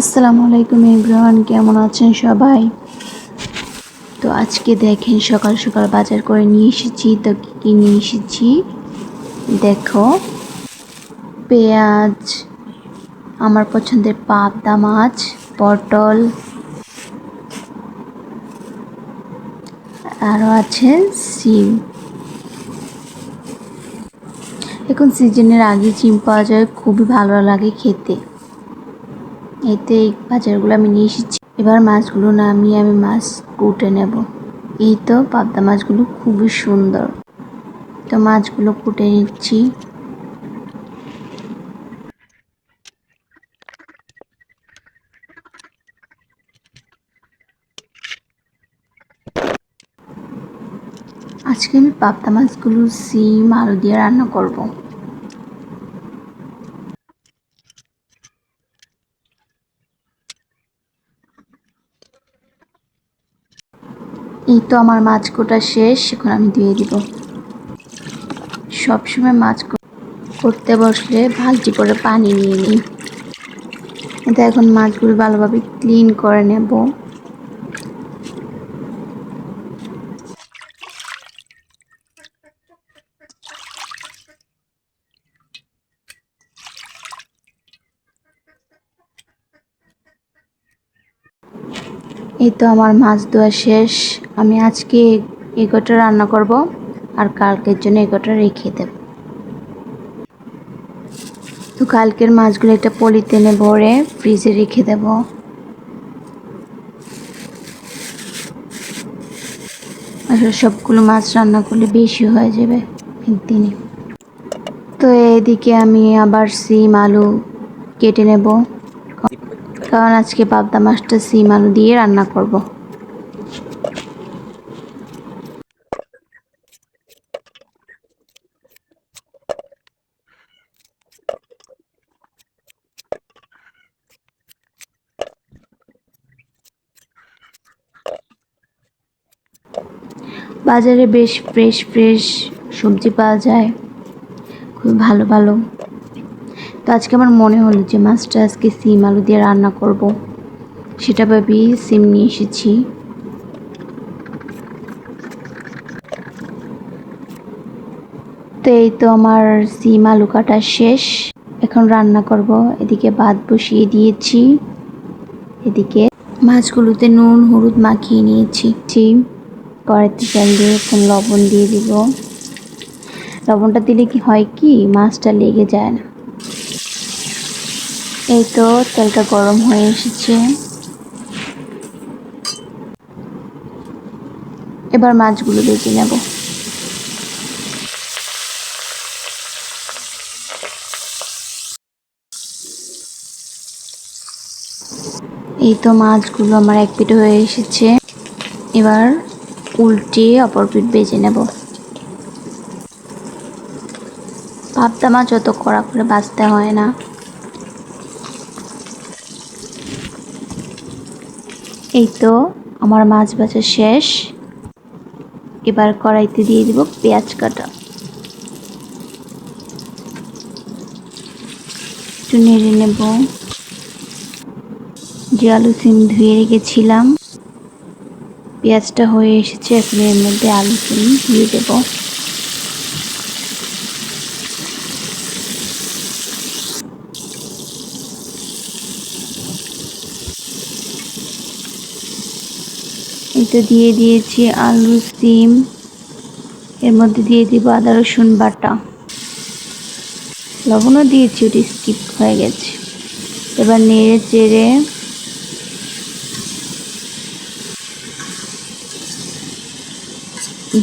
আসসালামু আলাইকুম এভরিওয়ান কেমন আছেন সবাই? তো আজকে দেখেন সকাল সকাল বাজার করে নিয়ে এসেছি, তো কী নিয়ে এসেছি? দেখো, পেঁয়াজ, আমার পছন্দের পাবদা মাছ, পটল আরও আছে সিম। এখন সিজনের আগে সিম পাওয়া যায়, খুবই ভালো লাগে খেতে। এতে বাজারগুলো আমি নিয়ে এসেছি। এবার মাছগুলো নামিয়ে আমি মাছ কুটে নেব। এই তো পাবদা মাছগুলো খুবই সুন্দর। তো মাছগুলো কুটে নিচ্ছি। আজকে আমি পাবদা মাছগুলো সিম আলু দিয়ে রান্না করব। এই তো আমার মাছ কোটা শেষ, এখন আমি দিয়ে দিব। সবসময় মাছ করতে বসলে ভালটি করে পানি নিয়ে নিই। এটা এখন মাছগুলো ভালোভাবে ক্লিন করে নেব। এই তো আমার মাছ ধোয়া শেষ। আমি আজকে এগোটা রান্না করব আর কালকের জন্য এগোটা রেখে দেব। তো কালকের মাছগুলো একটা পলিথিনে ভরে ফ্রিজে রেখে দেব। আসলে সবগুলো মাছ রান্না করলে বেশি হয়ে যাবে একদিনে। তো এদিকে আমি আবার সিম, আলু কেটে নেব। কারণ আজকে পাবদা মাছটা সিম আলু দিয়ে রান্না করব। বাজারে বেশ ফ্রেশ ফ্রেশ সবজি পাওয়া যায়। খুব ভালো ভালো। তো আজকে আমার মনে হলো যে মাছটা আজকে সিম আলু দিয়ে রান্না করব। সেটা ভাবি সিম নিয়ে এসেছি। তো এই তো আমার সিম আলু কাটা শেষ। এখন রান্না করব। এদিকে ভাত বসিয়ে দিয়েছি। এদিকে মাছগুলোতে নুন, হলুদ মাখিয়ে নিয়েছি। চিম কড়াইতে তেল দিয়ে এখন লবণ দিয়ে দিব। লবণটা দিলে কি হয় কি? মাছটা লেগে যায় না। এই তো তেলটা গরম হয়ে এসেছে। এবার মাছগুলো বেজে নেব। এই তো মাছগুলো আমার এক পিঠ হয়ে এসেছে। এবার উল্টে অপর পিঠ বেজে নেব। পাবদা মাছ অত কড়া করে বাঁচতে হয় না। এই তো, আমার মাছ ভাজা শেষ। এবার কড়াইতে দিয়ে দিব পেঁয়াজ কাটা। একটু নেড়ে নেব। যে আলু সিম ধুয়ে রেখেছিলাম, পেঁয়াজটা হয়ে এসেছে, এখন এর মধ্যে আলু সিম দিয়ে দেব। এটা দিয়ে দিয়েছি আলু, সিম, এর মধ্যে দিয়ে দিব আদা, রসুন বাটা। লবণও দিয়েছি, ওটি স্কিপ হয়ে গেছে। এবার নেড়ে চেড়ে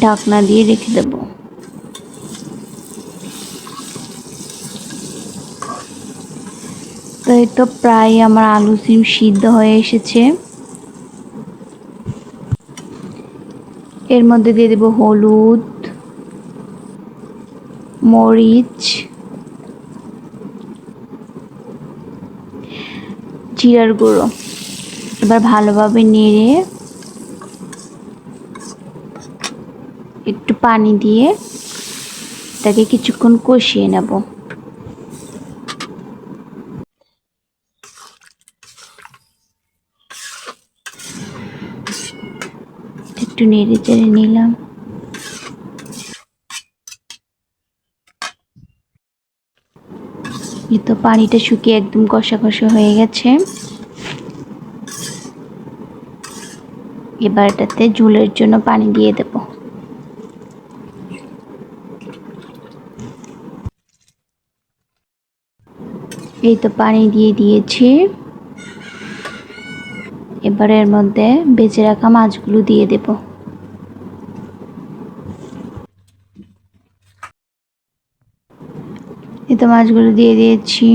ঢাকনা দিয়ে রেখে দেব। তো এই তো প্রায় আমার আলু, সিম সিদ্ধ হয়ে এসেছে। এর মধ্যে দিয়ে দেব হলুদ, মরিচ, জিরার গুঁড়ো। এবার ভালোভাবে নেড়ে একটু পানি দিয়ে তাকে কিছুক্ষণ কষিয়ে নেব। একটু নেড়ে চেড়ে নিলাম। তো পানিটা শুকিয়ে একদম কষা কষা হয়ে গেছে। এবার এটাতে ঝুলের জন্য পানি দিয়ে দেব। এই তো পানি দিয়ে দিয়েছি। এবার এর মধ্যে বেঁচে রাখা মাছগুলো দিয়ে দেব। এই তো মাছগুলো দিয়ে দিয়েছি।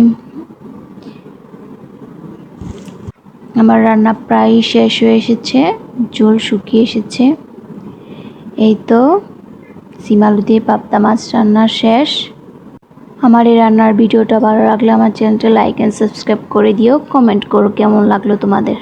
আমার রান্না প্রায় শেষ হয়ে এসেছে, ঝোল শুকিয়ে এসেছে। এই তো সিমালু দিয়ে পাবদা মাছ রান্না শেষ। আমার এই রান্নার ভিডিওটা ভালো লাগলে আমার চ্যানেলটা লাইক অ্যান্ড সাবস্ক্রাইব করে দিও। কমেন্ট করো কেমন লাগল তোমাদের।